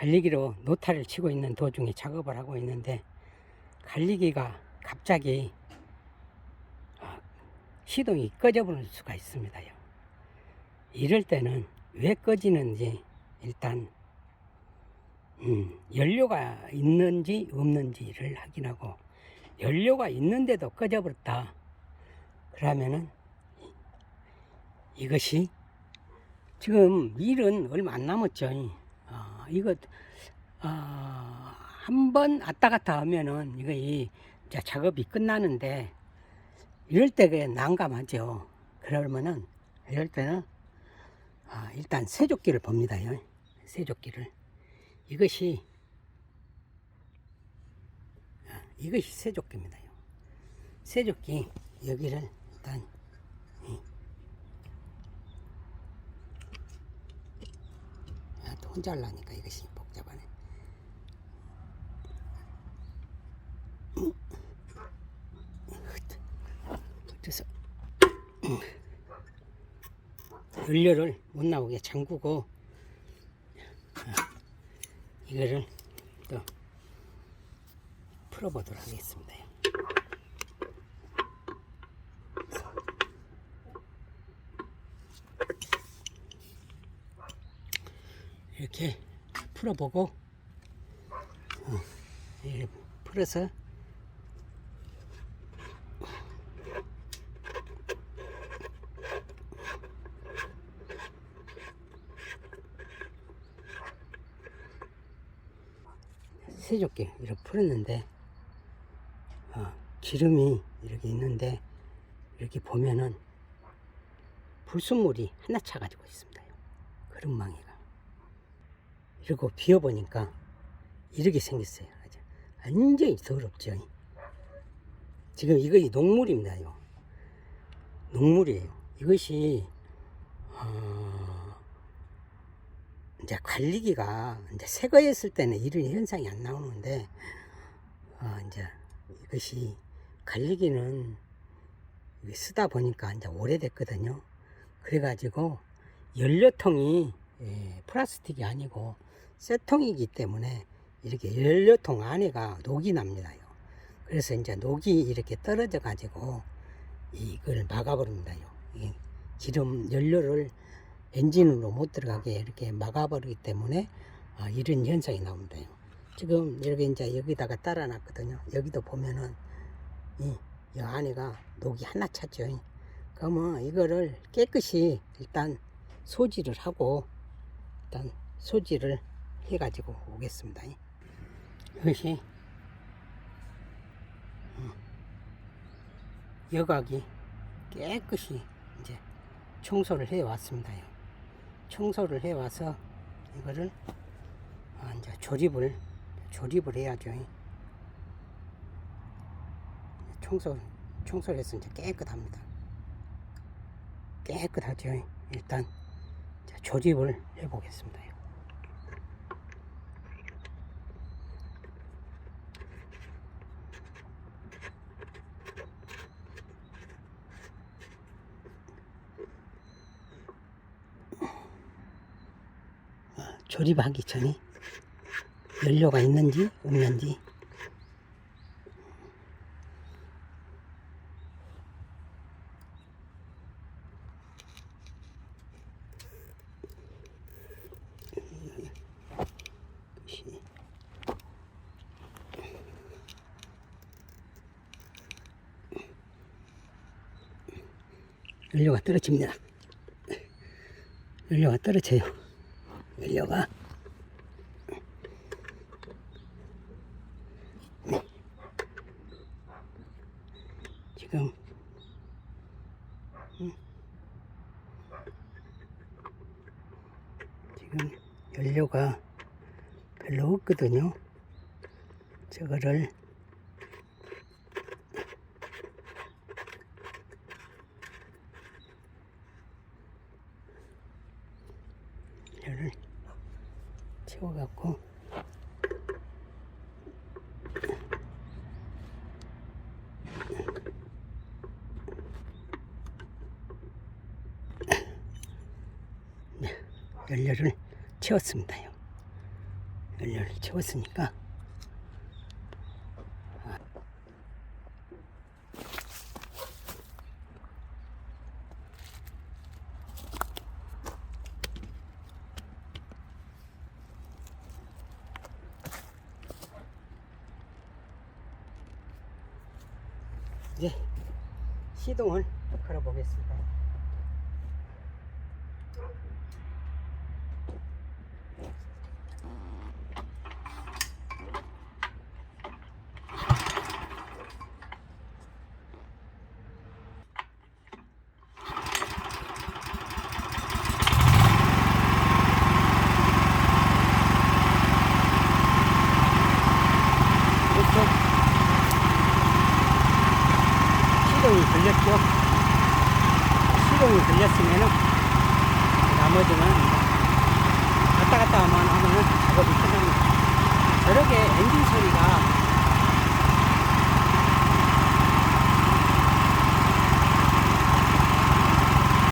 갈리기로 노타를 치고 있는 도중에 작업을 하고 있는데 갈리기가 갑자기 어, 시동이 꺼져버릴 수가 있습니다 요. 이럴 때는 왜 꺼지는지 일단 음, 연료가 있는지 없는지를 확인하고 연료가 있는데도 꺼져버렸다. 그러면은 이것이 지금 일은 얼마 안 남았죠. 어, 이거 어, 한번 왔다 갔다 하면은 이거 이 작업이 끝나는데 이럴 때가 난감하죠. 그러면은 이럴 때는 아, 일단 세조끼를 봅니다. 세조끼를 이것이 아, 이것이 세조끼입니다. 세조끼 여기를 일단 아, 또 혼자 하려니까 이것이 복잡하네. 그래서 연료를 못 나오게 잠그고 아, 이거를 또 풀어보도록 하겠습니다. 이렇게 풀어보고 어, 이렇게 풀어서 세조개 이렇게 풀었는데 어, 기름이 이렇게 있는데 이렇게 보면은 불순물이 하나 차가지고 있습니다. 그릇망이가 이러고 비워보니까 이렇게 생겼어요. 아주 완전히 더럽죠. 지금 이거 녹물입니다. 이거. 녹물이에요. 이것이 어, 이제 관리기가 이제 새 거였을 때는 이런 현상이 안 나오는데 어, 이제 이것이 관리기는 쓰다 보니까 이제 오래됐거든요. 그래가지고 연료통이 예, 플라스틱이 아니고 쇠통이기 때문에 이렇게 연료통 안에가 녹이 납니다요. 그래서 이제 녹이 이렇게 떨어져 가지고 이걸 막아버립니다요. 이 기름 연료를 엔진으로 못 들어가게 이렇게 막아버리기 때문에 아, 이런 현상이 나옵니다요. 지금 이렇게 이제 여기다가 따라 놨거든요. 여기도 보면은 이, 이 안에가 녹이 하나 찼죠. 그러면 이거를 깨끗이 일단 소지를 하고 일단 소지를 해가지고 오겠습니다. 이것이 음, 여각이 깨끗이 이제 청소를 해 왔습니다. 청소를 해 와서 이거를 아, 이제 조립을 조립을 해야죠. 청소 청소를 해서 이제 깨끗합니다. 깨끗하죠. 일단 자, 조립을 해보겠습니다. 아, 조립하기 전에 연료가 있는지 없는지 연료가 떨어집니다. 연료가 떨어져요. 네. 지금 음. 지금 연료가 별로 없거든요. 저거를 연료를 채워갖고 네, 연료를 채웠습니다요. 연료를 채웠으니까 이제 시동을 걸어 보겠습니다. 이렇게 시동이 걸렸죠. 시동이 걸렸으면은 나머지는